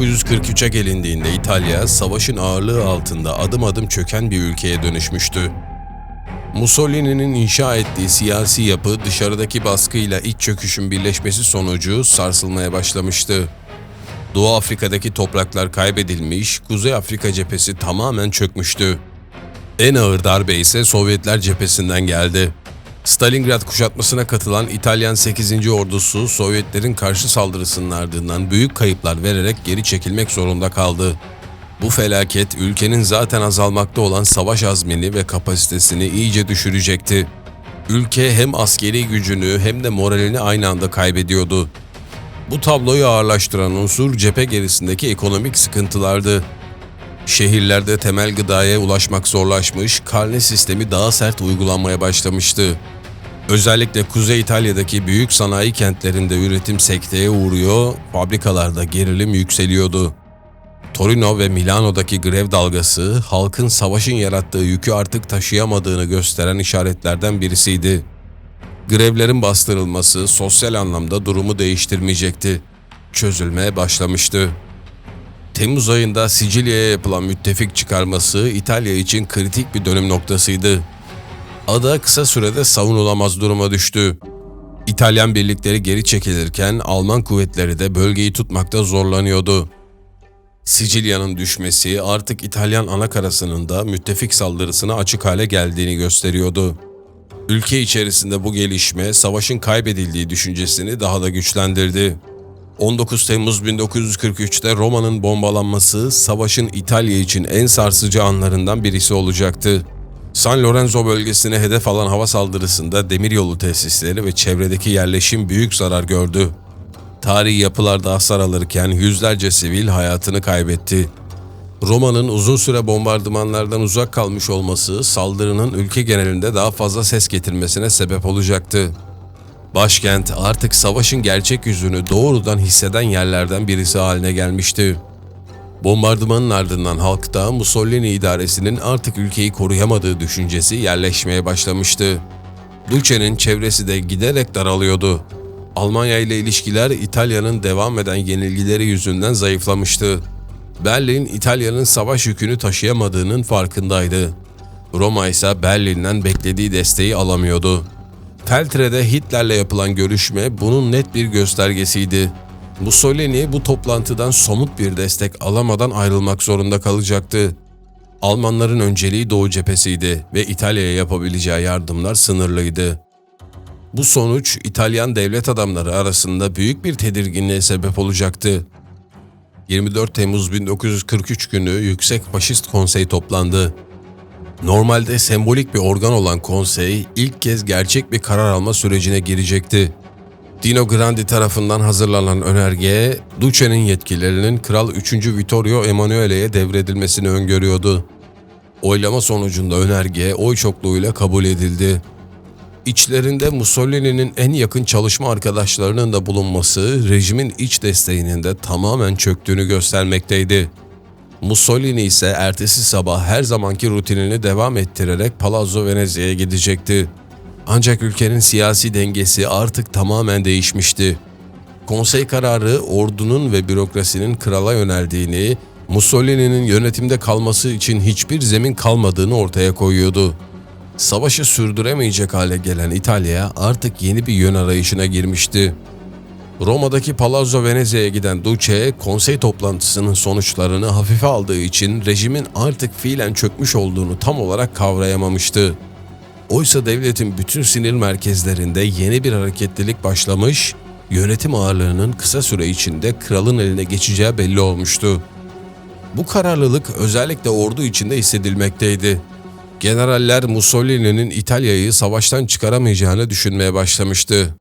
1943'e gelindiğinde İtalya, savaşın ağırlığı altında adım adım çöken bir ülkeye dönüşmüştü. Mussolini'nin inşa ettiği siyasi yapı dışarıdaki baskıyla iç çöküşün birleşmesi sonucu sarsılmaya başlamıştı. Doğu Afrika'daki topraklar kaybedilmiş, Kuzey Afrika cephesi tamamen çökmüştü. En ağır darbe ise Sovyetler cephesinden geldi. Stalingrad kuşatmasına katılan İtalyan 8. ordusu Sovyetlerin karşı saldırısının ardından büyük kayıplar vererek geri çekilmek zorunda kaldı. Bu felaket ülkenin zaten azalmakta olan savaş azmini ve kapasitesini iyice düşürecekti. Ülke hem askeri gücünü hem de moralini aynı anda kaybediyordu. Bu tabloyu ağırlaştıran unsur cephe gerisindeki ekonomik sıkıntılardı. Şehirlerde temel gıdaya ulaşmak zorlaşmış, karne sistemi daha sert uygulanmaya başlamıştı. Özellikle Kuzey İtalya'daki büyük sanayi kentlerinde üretim sekteye uğruyor, fabrikalarda gerilim yükseliyordu. Torino ve Milano'daki grev dalgası, halkın savaşın yarattığı yükü artık taşıyamadığını gösteren işaretlerden birisiydi. Grevlerin bastırılması sosyal anlamda durumu değiştirmeyecekti. Çözülmeye başlamıştı. Temmuz ayında Sicilya'ya yapılan müttefik çıkarması İtalya için kritik bir dönüm noktasıydı. Ada kısa sürede savunulamaz duruma düştü. İtalyan birlikleri geri çekilirken Alman kuvvetleri de bölgeyi tutmakta zorlanıyordu. Sicilya'nın düşmesi artık İtalyan anakarasının da müttefik saldırısına açık hale geldiğini gösteriyordu. Ülke içerisinde bu gelişme savaşın kaybedildiği düşüncesini daha da güçlendirdi. 19 Temmuz 1943'te Roma'nın bombalanması savaşın İtalya için en sarsıcı anlarından birisi olacaktı. San Lorenzo bölgesine hedef alan hava saldırısında demiryolu tesisleri ve çevredeki yerleşim büyük zarar gördü. Tarihi yapılarda hasar alırken yüzlerce sivil hayatını kaybetti. Roma'nın uzun süre bombardımanlardan uzak kalmış olması saldırının ülke genelinde daha fazla ses getirmesine sebep olacaktı. Başkent artık savaşın gerçek yüzünü doğrudan hisseden yerlerden birisi haline gelmişti. Bombardımanın ardından halkta Mussolini idaresinin artık ülkeyi koruyamadığı düşüncesi yerleşmeye başlamıştı. Duce'nin çevresi de giderek daralıyordu. Almanya ile ilişkiler İtalya'nın devam eden yenilgileri yüzünden zayıflamıştı. Berlin, İtalya'nın savaş yükünü taşıyamadığının farkındaydı. Roma ise Berlin'den beklediği desteği alamıyordu. Feltre'de Hitler'le yapılan görüşme bunun net bir göstergesiydi. Mussolini bu toplantıdan somut bir destek alamadan ayrılmak zorunda kalacaktı. Almanların önceliği Doğu cephesiydi ve İtalya'ya yapabileceği yardımlar sınırlıydı. Bu sonuç İtalyan devlet adamları arasında büyük bir tedirginliğe sebep olacaktı. 24 Temmuz 1943 günü Yüksek Faşist Konsey toplandı. Normalde sembolik bir organ olan konsey ilk kez gerçek bir karar alma sürecine girecekti. Dino Grandi tarafından hazırlanan önerge, Duce'nin yetkilerinin Kral 3. Vittorio Emanuele'ye devredilmesini öngörüyordu. Oylama sonucunda önerge oy çokluğuyla kabul edildi. İçlerinde Mussolini'nin en yakın çalışma arkadaşlarının da bulunması rejimin iç desteğinin de tamamen çöktüğünü göstermekteydi. Mussolini ise ertesi sabah her zamanki rutinini devam ettirerek Palazzo Venezia'ya gidecekti. Ancak ülkenin siyasi dengesi artık tamamen değişmişti. Konsey kararı ordunun ve bürokrasinin krala yöneldiğini, Mussolini'nin yönetimde kalması için hiçbir zemin kalmadığını ortaya koyuyordu. Savaşı sürdüremeyecek hale gelen İtalya artık yeni bir yön arayışına girmişti. Roma'daki Palazzo Venezia'ya giden Duce, konsey toplantısının sonuçlarını hafife aldığı için rejimin artık fiilen çökmüş olduğunu tam olarak kavrayamamıştı. Oysa devletin bütün sinir merkezlerinde yeni bir hareketlilik başlamış, yönetim ağırlığının kısa süre içinde kralın eline geçeceği belli olmuştu. Bu kararlılık özellikle ordu içinde hissedilmekteydi. Generaller Mussolini'nin İtalya'yı savaştan çıkaramayacağını düşünmeye başlamıştı.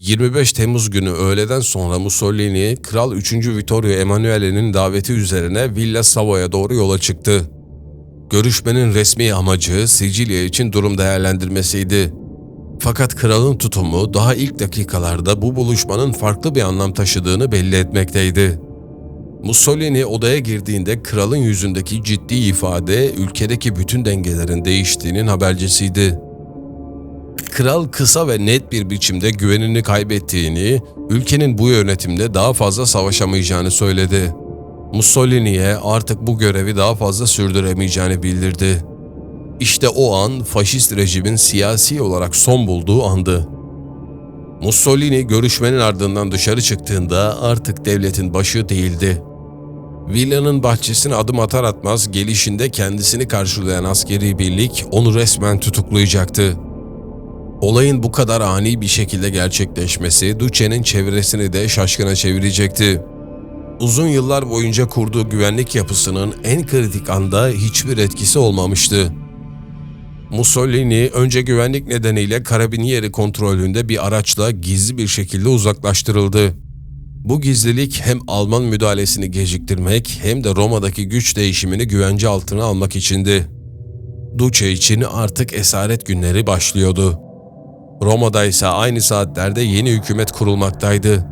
25 Temmuz günü öğleden sonra Mussolini, Kral 3. Vittorio Emanuele'nin daveti üzerine Villa Savoy'a doğru yola çıktı. Görüşmenin resmi amacı Sicilya için durum değerlendirmesiydi. Fakat kralın tutumu daha ilk dakikalarda bu buluşmanın farklı bir anlam taşıdığını belli etmekteydi. Mussolini odaya girdiğinde kralın yüzündeki ciddi ifade ülkedeki bütün dengelerin değiştiğinin habercisiydi. Kral kısa ve net bir biçimde güvenini kaybettiğini, ülkenin bu yönetimde daha fazla savaşamayacağını söyledi. Mussolini'ye artık bu görevi daha fazla sürdüremeyeceğini bildirdi. İşte o an faşist rejimin siyasi olarak son bulduğu andı. Mussolini görüşmenin ardından dışarı çıktığında artık devletin başı değildi. Villanın bahçesine adım atar atmaz gelişinde kendisini karşılayan askeri birlik onu resmen tutuklayacaktı. Olayın bu kadar ani bir şekilde gerçekleşmesi Duce'nin çevresini de şaşkına çevirecekti. Uzun yıllar boyunca kurduğu güvenlik yapısının en kritik anda hiçbir etkisi olmamıştı. Mussolini önce güvenlik nedeniyle karabinieri kontrolünde bir araçla gizli bir şekilde uzaklaştırıldı. Bu gizlilik hem Alman müdahalesini geciktirmek hem de Roma'daki güç değişimini güvence altına almak içindi. Duce için artık esaret günleri başlıyordu. Roma'da ise aynı saatlerde yeni hükümet kurulmaktaydı.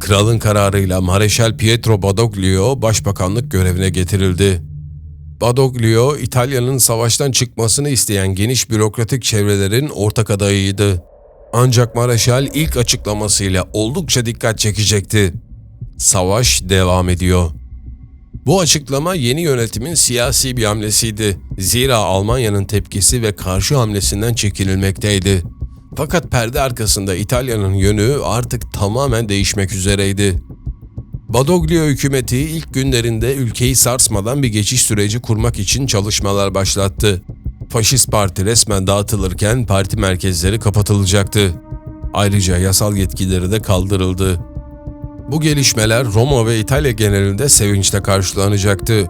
Kralın kararıyla Mareşal Pietro Badoglio başbakanlık görevine getirildi. Badoglio, İtalya'nın savaştan çıkmasını isteyen geniş bürokratik çevrelerin ortak adayıydı. Ancak Mareşal ilk açıklamasıyla oldukça dikkat çekecekti. Savaş devam ediyor. Bu açıklama yeni yönetimin siyasi bir hamlesiydi. Zira Almanya'nın tepkisi ve karşı hamlesinden çekinilmekteydi. Fakat perde arkasında İtalya'nın yönü artık tamamen değişmek üzereydi. Badoglio hükümeti ilk günlerinde ülkeyi sarsmadan bir geçiş süreci kurmak için çalışmalar başlattı. Faşist parti resmen dağıtılırken parti merkezleri kapatılacaktı. Ayrıca yasal yetkileri de kaldırıldı. Bu gelişmeler Roma ve İtalya genelinde sevinçle karşılanacaktı.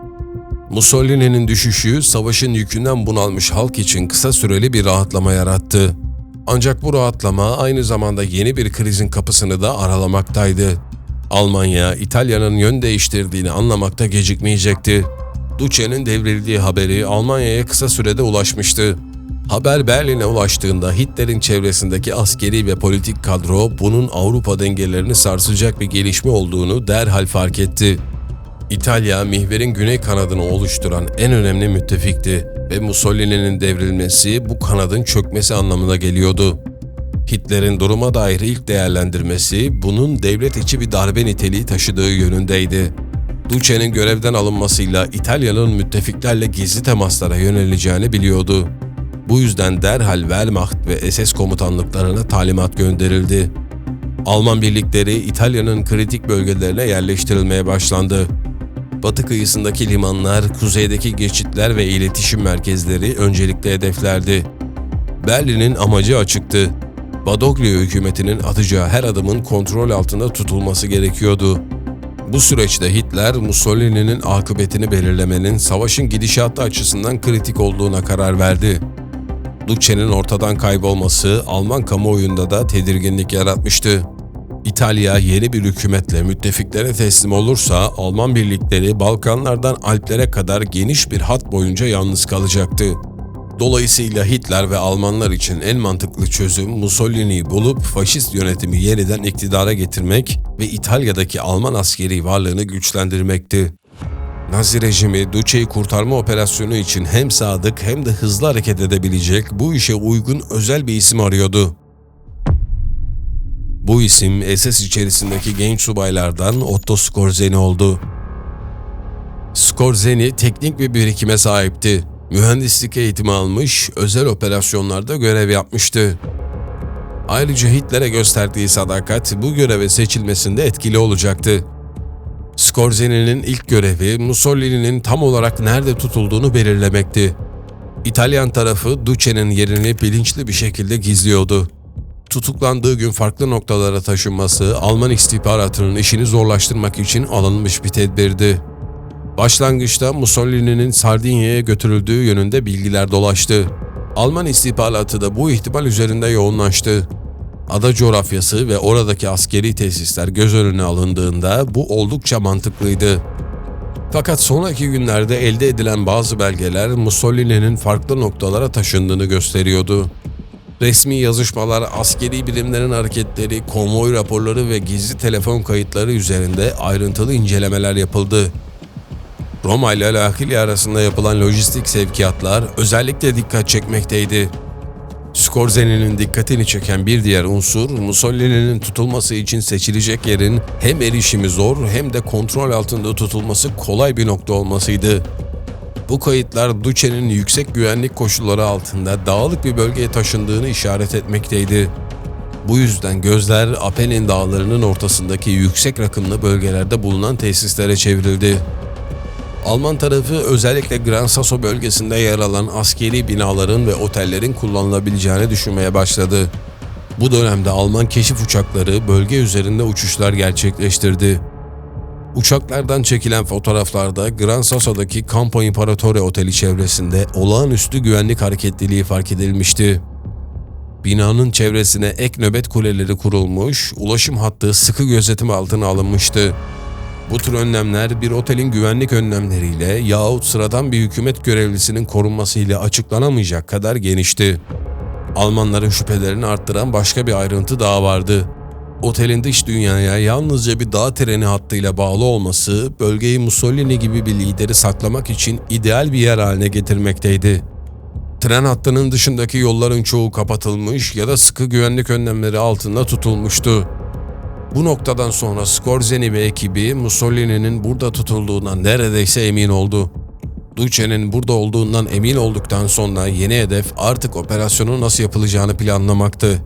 Mussolini'nin düşüşü savaşın yükünden bunalmış halk için kısa süreli bir rahatlama yarattı. Ancak bu rahatlama aynı zamanda yeni bir krizin kapısını da aralamaktaydı. Almanya, İtalya'nın yön değiştirdiğini anlamakta gecikmeyecekti. Duce'nin devrildiği haberi Almanya'ya kısa sürede ulaşmıştı. Haber Berlin'e ulaştığında Hitler'in çevresindeki askeri ve politik kadro bunun Avrupa dengelerini sarsacak bir gelişme olduğunu derhal fark etti. İtalya, mihverin güney kanadını oluşturan en önemli müttefikti ve Mussolini'nin devrilmesi bu kanadın çökmesi anlamına geliyordu. Hitler'in duruma dair ilk değerlendirmesi bunun devlet içi bir darbe niteliği taşıdığı yönündeydi. Duce'nin görevden alınmasıyla İtalya'nın müttefiklerle gizli temaslara yöneleceğini biliyordu. Bu yüzden derhal Wehrmacht ve SS komutanlıklarına talimat gönderildi. Alman birlikleri İtalya'nın kritik bölgelerine yerleştirilmeye başlandı. Batı kıyısındaki limanlar, kuzeydeki geçitler ve iletişim merkezleri öncelikli hedeflerdi. Berlin'in amacı açıktı. Badoglio hükümetinin atacağı her adımın kontrol altında tutulması gerekiyordu. Bu süreçte Hitler, Mussolini'nin akıbetini belirlemenin savaşın gidişatı açısından kritik olduğuna karar verdi. Duce'nin ortadan kaybolması Alman kamuoyunda da tedirginlik yaratmıştı. İtalya yeni bir hükümetle müttefiklere teslim olursa Alman birlikleri Balkanlardan Alplere kadar geniş bir hat boyunca yalnız kalacaktı. Dolayısıyla Hitler ve Almanlar için en mantıklı çözüm Mussolini'yi bulup faşist yönetimi yeniden iktidara getirmek ve İtalya'daki Alman askeri varlığını güçlendirmekti. Nazi rejimi Duce'yi kurtarma operasyonu için hem sadık hem de hızlı hareket edebilecek bu işe uygun özel bir isim arıyordu. Bu isim SS içerisindeki genç subaylardan Otto Skorzeny oldu. Skorzeny teknik bir birikime sahipti. Mühendislik eğitimi almış, özel operasyonlarda görev yapmıştı. Ayrıca Hitler'e gösterdiği sadakat bu göreve seçilmesinde etkili olacaktı. Skorzeny'nin ilk görevi Mussolini'nin tam olarak nerede tutulduğunu belirlemekti. İtalyan tarafı Duce'nin yerini bilinçli bir şekilde gizliyordu. Tutuklandığı gün farklı noktalara taşınması Alman istihbaratının işini zorlaştırmak için alınmış bir tedbirdi. Başlangıçta Mussolini'nin Sardinya'ya götürüldüğü yönünde bilgiler dolaştı. Alman istihbaratı da bu ihtimal üzerinde yoğunlaştı. Ada coğrafyası ve oradaki askeri tesisler göz önüne alındığında bu oldukça mantıklıydı. Fakat sonraki günlerde elde edilen bazı belgeler Mussolini'nin farklı noktalara taşındığını gösteriyordu. Resmi yazışmalar, askeri birimlerin hareketleri, konvoy raporları ve gizli telefon kayıtları üzerinde ayrıntılı incelemeler yapıldı. Roma ile Lahili arasında yapılan lojistik sevkiyatlar özellikle dikkat çekmekteydi. Scorseni'nin dikkatini çeken bir diğer unsur, Mussolini'nin tutulması için seçilecek yerin hem erişimi zor hem de kontrol altında tutulması kolay bir nokta olmasıydı. Bu kayıtlar Duce'nin yüksek güvenlik koşulları altında dağlık bir bölgeye taşındığını işaret etmekteydi. Bu yüzden gözler Apennin dağlarının ortasındaki yüksek rakımlı bölgelerde bulunan tesislere çevrildi. Alman tarafı özellikle Gran Sasso bölgesinde yer alan askeri binaların ve otellerin kullanılabileceğini düşünmeye başladı. Bu dönemde Alman keşif uçakları bölge üzerinde uçuşlar gerçekleştirdi. Uçaklardan çekilen fotoğraflarda Gran Sasso'daki Campo Imperatore Oteli çevresinde olağanüstü güvenlik hareketliliği fark edilmişti. Binanın çevresine ek nöbet kuleleri kurulmuş, ulaşım hattı sıkı gözetim altına alınmıştı. Bu tür önlemler bir otelin güvenlik önlemleriyle yahut sıradan bir hükümet görevlisinin korunmasıyla açıklanamayacak kadar genişti. Almanların şüphelerini arttıran başka bir ayrıntı daha vardı. Otelin dış dünyaya yalnızca bir dağ treni hattıyla bağlı olması, bölgeyi Mussolini gibi bir lideri saklamak için ideal bir yer haline getirmekteydi. Tren hattının dışındaki yolların çoğu kapatılmış ya da sıkı güvenlik önlemleri altında tutulmuştu. Bu noktadan sonra Scorzeni ve ekibi Mussolini'nin burada tutulduğuna neredeyse emin oldu. Duce'nin burada olduğundan emin olduktan sonra yeni hedef artık operasyonun nasıl yapılacağını planlamaktı.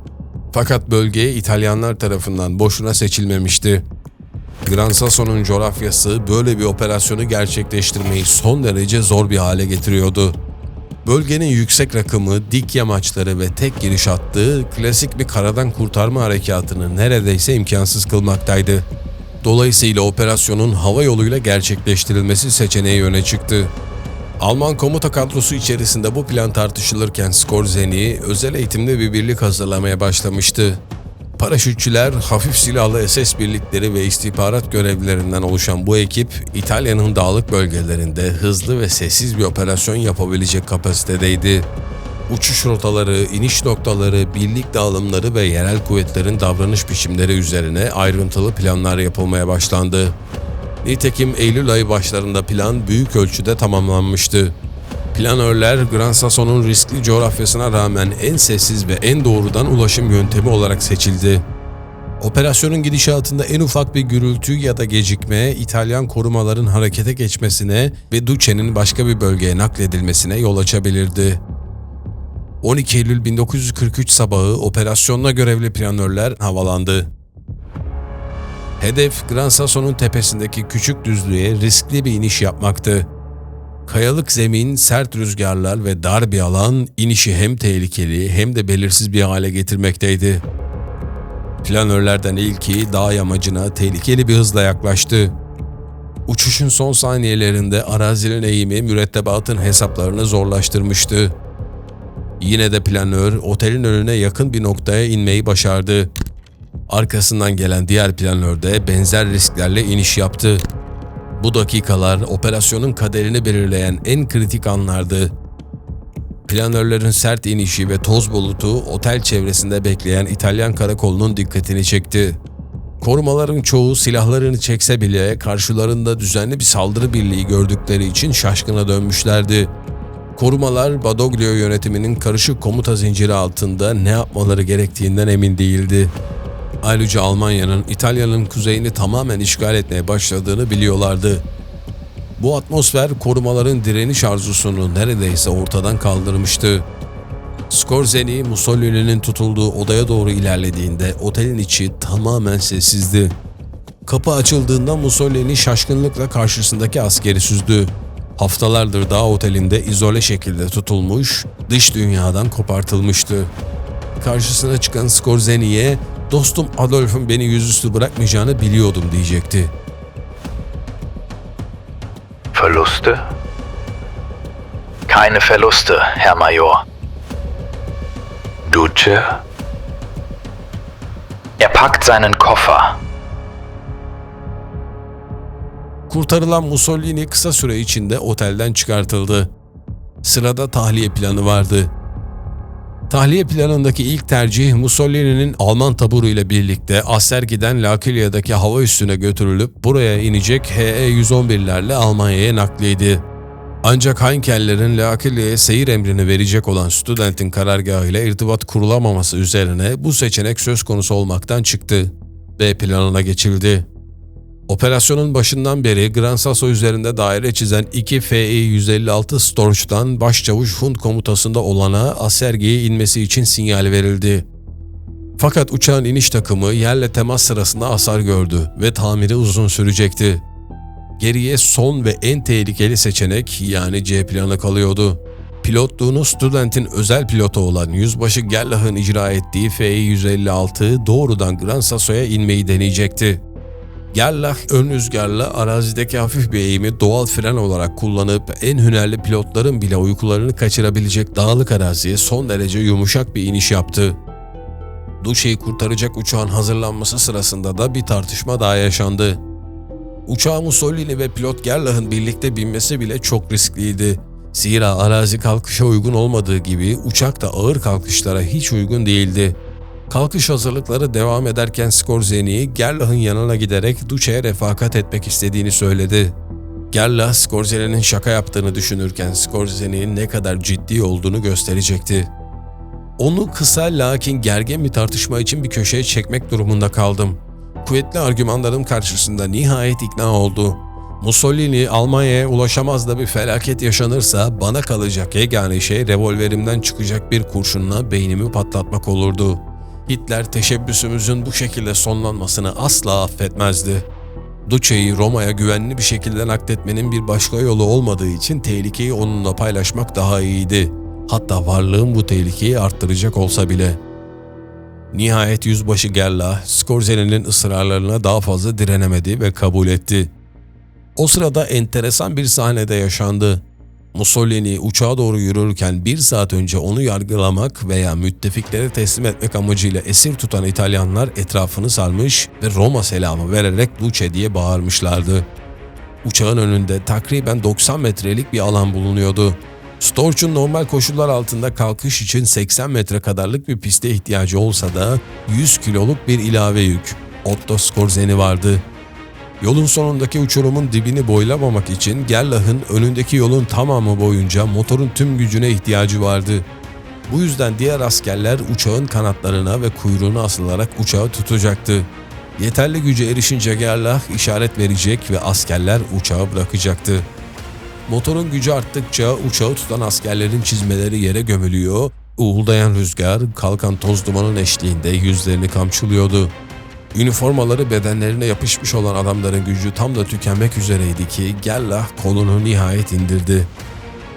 Fakat bölge İtalyanlar tarafından boşuna seçilmemişti. Gran Sasso'nun coğrafyası böyle bir operasyonu gerçekleştirmeyi son derece zor bir hale getiriyordu. Bölgenin yüksek rakımı, dik yamaçları ve tek giriş hattı klasik bir karadan kurtarma harekatını neredeyse imkansız kılmaktaydı. Dolayısıyla operasyonun hava yoluyla gerçekleştirilmesi seçeneği öne çıktı. Alman komuta kadrosu içerisinde bu plan tartışılırken Skorzeny özel eğitimli bir birlik hazırlamaya başlamıştı. Paraşütçüler, hafif silahlı SS birlikleri ve istihbarat görevlilerinden oluşan bu ekip, İtalya'nın dağlık bölgelerinde hızlı ve sessiz bir operasyon yapabilecek kapasitedeydi. Uçuş rotaları, iniş noktaları, birlik dağılımları ve yerel kuvvetlerin davranış biçimleri üzerine ayrıntılı planlar yapılmaya başlandı. Nitekim Eylül ayı başlarında plan büyük ölçüde tamamlanmıştı. Planörler Gran Sasso'nun riskli coğrafyasına rağmen en sessiz ve en doğrudan ulaşım yöntemi olarak seçildi. Operasyonun gidişatında en ufak bir gürültü ya da gecikme İtalyan korumaların harekete geçmesine ve Duce'nin başka bir bölgeye nakledilmesine yol açabilirdi. 12 Eylül 1943 sabahı operasyonla görevli planörler havalandı. Hedef Gran Sasso'nun tepesindeki küçük düzlüğe riskli bir iniş yapmaktı. Kayalık zemin, sert rüzgarlar ve dar bir alan inişi hem tehlikeli hem de belirsiz bir hale getirmekteydi. Planörlerden ilki dağ yamacına tehlikeli bir hızla yaklaştı. Uçuşun son saniyelerinde arazinin eğimi mürettebatın hesaplarını zorlaştırmıştı. Yine de planör otelin önüne yakın bir noktaya inmeyi başardı. Arkasından gelen diğer planör de benzer risklerle iniş yaptı. Bu dakikalar operasyonun kaderini belirleyen en kritik anlardı. Planörlerin sert inişi ve toz bulutu otel çevresinde bekleyen İtalyan karakolunun dikkatini çekti. Korumaların çoğu silahlarını çekse bile karşılarında düzenli bir saldırı birliği gördükleri için şaşkına dönmüşlerdi. Korumalar Badoglio yönetiminin karışık komuta zinciri altında ne yapmaları gerektiğinden emin değildi. Ayrıca Almanya'nın İtalya'nın kuzeyini tamamen işgal etmeye başladığını biliyorlardı. Bu atmosfer korumaların direniş arzusunu neredeyse ortadan kaldırmıştı. Scorzeni, Mussolini'nin tutulduğu odaya doğru ilerlediğinde otelin içi tamamen sessizdi. Kapı açıldığında Mussolini şaşkınlıkla karşısındaki askeri süzdü. Haftalardır dağ otelinde izole şekilde tutulmuş, dış dünyadan kopartılmıştı. Karşısına çıkan Scorzeni'ye dostum Adolf'un beni yüzüstü bırakmayacağını biliyordum diyecekti. Verluste? Keine Verluste, Herr Major. Duce? Er packt seinen Koffer. Kurtarılan Mussolini kısa süre içinde otelden çıkartıldı. Sırada tahliye planı vardı. Tahliye planındaki ilk tercih Mussolini'nin Alman taburu ile birlikte Assergi'den Lakilya'daki hava üssüne götürülüp buraya inecek HE-111'lerle Almanya'ya nakliydi. Ancak Heinkeller'in Leakilli'ye seyir emrini verecek olan Student'in karargahıyla irtibat kurulamaması üzerine bu seçenek söz konusu olmaktan çıktı. B planına geçildi. Operasyonun başından beri Gran Sasso üzerinde daire çizen 2 FI-156 Storch'tan başçavuş Hund komutasında olana Asergi'ye inmesi için sinyal verildi. Fakat uçağın iniş takımı yerle temas sırasında hasar gördü ve tamiri uzun sürecekti. Geriye son ve en tehlikeli seçenek yani C planı kalıyordu. Pilotluğunu Student'in özel pilotu olan Yüzbaşı Gerlach'ın icra ettiği FI-156 doğrudan Gran Sasso'ya inmeyi deneyecekti. Gerlach ön rüzgarla arazideki hafif bir eğimi doğal fren olarak kullanıp en hünerli pilotların bile uykularını kaçırabilecek dağlık araziye son derece yumuşak bir iniş yaptı. Duşe'yi kurtaracak uçağın hazırlanması sırasında da bir tartışma daha yaşandı. Uçağa Mussolini ve pilot Gerlach'ın birlikte binmesi bile çok riskliydi. Zira arazi kalkışa uygun olmadığı gibi uçak da ağır kalkışlara hiç uygun değildi. Kalkış hazırlıkları devam ederken Skorzeny, Gerlach'ın yanına giderek Duce'ye refakat etmek istediğini söyledi. Gerlach, Skorzeny'nin şaka yaptığını düşünürken Skorzeny'nin ne kadar ciddi olduğunu gösterecekti. Onu kısa lakin gergin bir tartışma için bir köşeye çekmek durumunda kaldım. Kuvvetli argümanlarım karşısında nihayet ikna oldu. Mussolini Almanya'ya ulaşamaz da bir felaket yaşanırsa bana kalacak yegane şey revolverimden çıkacak bir kurşunla beynimi patlatmak olurdu. Hitler teşebbüsümüzün bu şekilde sonlanmasını asla affetmezdi. Duce'yi Roma'ya güvenli bir şekilde nakletmenin bir başka yolu olmadığı için tehlikeyi onunla paylaşmak daha iyiydi. Hatta varlığım bu tehlikeyi arttıracak olsa bile. Nihayet yüzbaşı Gerla, Skorzeny'nin ısrarlarına daha fazla direnemedi ve kabul etti. O sırada enteresan bir sahnede yaşandı. Mussolini uçağa doğru yürürken bir saat önce onu yargılamak veya müttefiklere teslim etmek amacıyla esir tutan İtalyanlar etrafını sarmış ve Roma selamı vererek Duce diye bağırmışlardı. Uçağın önünde takriben 90 metrelik bir alan bulunuyordu. Storch'un normal koşullar altında kalkış için 80 metre kadarlık bir piste ihtiyacı olsa da 100 kiloluk bir ilave yük, Otto Skorzeny vardı. Yolun sonundaki uçurumun dibini boylamamak için Gerlach'ın önündeki yolun tamamı boyunca motorun tüm gücüne ihtiyacı vardı. Bu yüzden diğer askerler uçağın kanatlarına ve kuyruğuna asılarak uçağı tutacaktı. Yeterli güce erişince Gerlach işaret verecek ve askerler uçağı bırakacaktı. Motorun gücü arttıkça uçağı tutan askerlerin çizmeleri yere gömülüyor, uğuldayan rüzgar kalkan toz dumanın eşliğinde yüzlerini kamçılıyordu. Üniformaları bedenlerine yapışmış olan adamların gücü tam da tükenmek üzereydi ki Gerlach kolunu nihayet indirdi.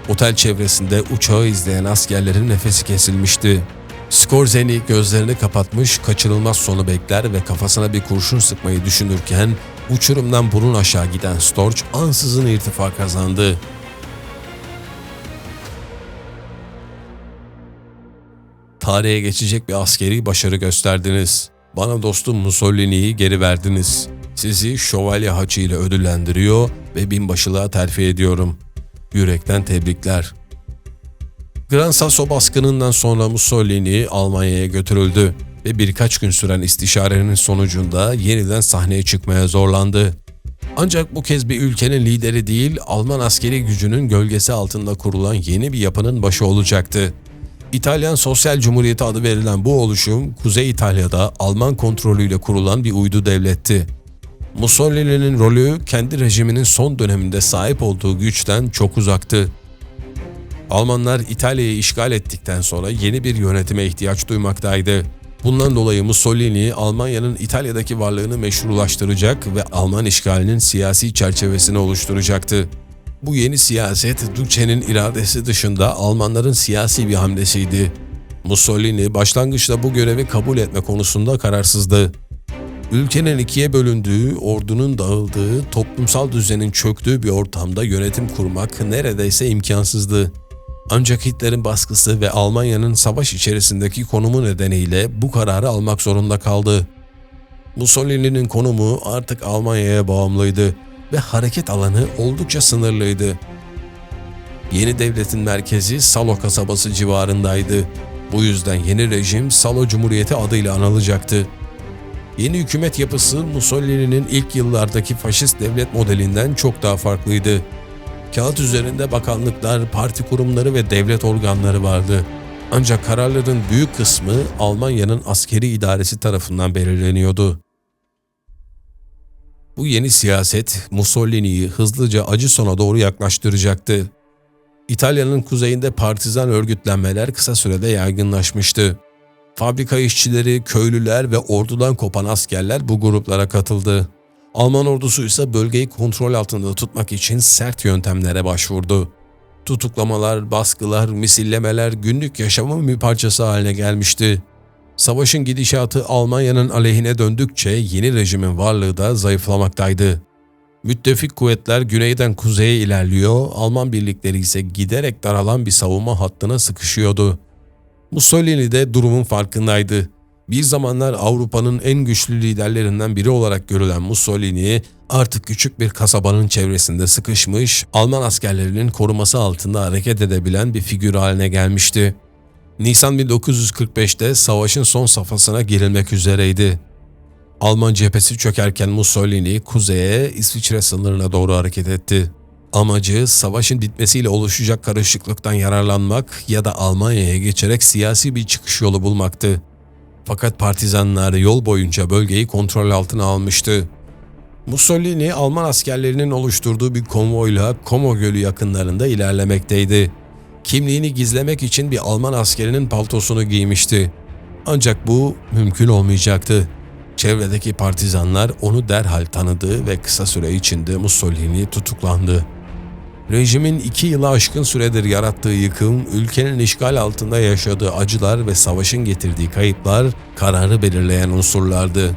Otel çevresinde uçağı izleyen askerlerin nefesi kesilmişti. Skorzeny gözlerini kapatmış, kaçınılmaz sonu bekler ve kafasına bir kurşun sıkmayı düşünürken uçurumdan burun aşağı giden Storch ansızın irtifa kazandı. Tarihe geçecek bir askeri başarı gösterdiniz. Bana dostum Mussolini'yi geri verdiniz. Sizi şövalye haçı ile ödüllendiriyor ve binbaşılığa terfi ediyorum. Yürekten tebrikler. Gran Sasso baskınından sonra Mussolini Almanya'ya götürüldü ve birkaç gün süren istişarenin sonucunda yeniden sahneye çıkmaya zorlandı. Ancak bu kez bir ülkenin lideri değil, Alman askeri gücünün gölgesi altında kurulan yeni bir yapının başı olacaktı. İtalyan Sosyal Cumhuriyeti adı verilen bu oluşum, Kuzey İtalya'da Alman kontrolüyle kurulan bir uydu devletti. Mussolini'nin rolü kendi rejiminin son döneminde sahip olduğu güçten çok uzaktı. Almanlar İtalya'yı işgal ettikten sonra yeni bir yönetime ihtiyaç duymaktaydı. Bundan dolayı Mussolini, Almanya'nın İtalya'daki varlığını meşrulaştıracak ve Alman işgalinin siyasi çerçevesini oluşturacaktı. Bu yeni siyaset Duce'nin iradesi dışında Almanların siyasi bir hamlesiydi. Mussolini başlangıçta bu görevi kabul etme konusunda kararsızdı. Ülkenin ikiye bölündüğü, ordunun dağıldığı, toplumsal düzenin çöktüğü bir ortamda yönetim kurmak neredeyse imkansızdı. Ancak Hitler'in baskısı ve Almanya'nın savaş içerisindeki konumu nedeniyle bu kararı almak zorunda kaldı. Mussolini'nin konumu artık Almanya'ya bağımlıydı ve hareket alanı oldukça sınırlıydı. Yeni devletin merkezi Salo kasabası civarındaydı. Bu yüzden yeni rejim Salo Cumhuriyeti adıyla anılacaktı. Yeni hükümet yapısı Mussolini'nin ilk yıllardaki faşist devlet modelinden çok daha farklıydı. Kağıt üzerinde bakanlıklar, parti kurumları ve devlet organları vardı. Ancak kararların büyük kısmı Almanya'nın askeri idaresi tarafından belirleniyordu. Bu yeni siyaset Mussolini'yi hızlıca acı sona doğru yaklaştıracaktı. İtalya'nın kuzeyinde partizan örgütlenmeler kısa sürede yaygınlaşmıştı. Fabrika işçileri, köylüler ve ordudan kopan askerler bu gruplara katıldı. Alman ordusu ise bölgeyi kontrol altında tutmak için sert yöntemlere başvurdu. Tutuklamalar, baskılar, misillemeler günlük yaşamın bir parçası haline gelmişti. Savaşın gidişatı Almanya'nın aleyhine döndükçe yeni rejimin varlığı da zayıflamaktaydı. Müttefik kuvvetler güneyden kuzeye ilerliyor, Alman birlikleri ise giderek daralan bir savunma hattına sıkışıyordu. Mussolini de durumun farkındaydı. Bir zamanlar Avrupa'nın en güçlü liderlerinden biri olarak görülen Mussolini artık küçük bir kasabanın çevresinde sıkışmış, Alman askerlerinin koruması altında hareket edebilen bir figür haline gelmişti. Nisan 1945'te savaşın son safhasına girilmek üzereydi. Alman cephesi çökerken Mussolini kuzeye İsviçre sınırına doğru hareket etti. Amacı savaşın bitmesiyle oluşacak karışıklıktan yararlanmak ya da Almanya'ya geçerek siyasi bir çıkış yolu bulmaktı. Fakat partizanlar yol boyunca bölgeyi kontrol altına almıştı. Mussolini Alman askerlerinin oluşturduğu bir konvoyla Como Gölü yakınlarında ilerlemekteydi. Kimliğini gizlemek için bir Alman askerinin paltosunu giymişti. Ancak bu mümkün olmayacaktı. Çevredeki partizanlar onu derhal tanıdı ve kısa süre içinde Mussolini tutuklandı. Rejimin iki yılı aşkın süredir yarattığı yıkım, ülkenin işgal altında yaşadığı acılar ve savaşın getirdiği kayıplar kararı belirleyen unsurlardı.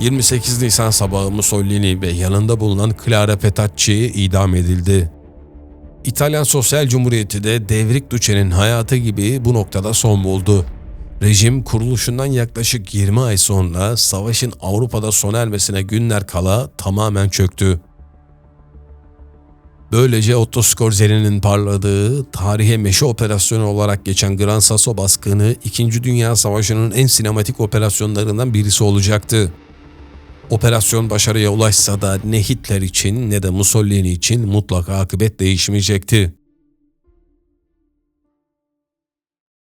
28 Nisan sabahı Mussolini ve yanında bulunan Clara Petacci idam edildi. İtalyan Sosyal Cumhuriyeti de Devrik Duce'nin hayatı gibi bu noktada son buldu. Rejim kuruluşundan yaklaşık 20 ay sonra savaşın Avrupa'da sona ermesine günler kala tamamen çöktü. Böylece Otto Scorsese parladığı, tarihe meşe operasyonu olarak geçen Gran Sasso baskını 2. Dünya Savaşı'nın en sinematik operasyonlarından birisi olacaktı. Operasyon başarıya ulaşsa da ne Hitler için ne de Mussolini için mutlaka akıbet değişmeyecekti.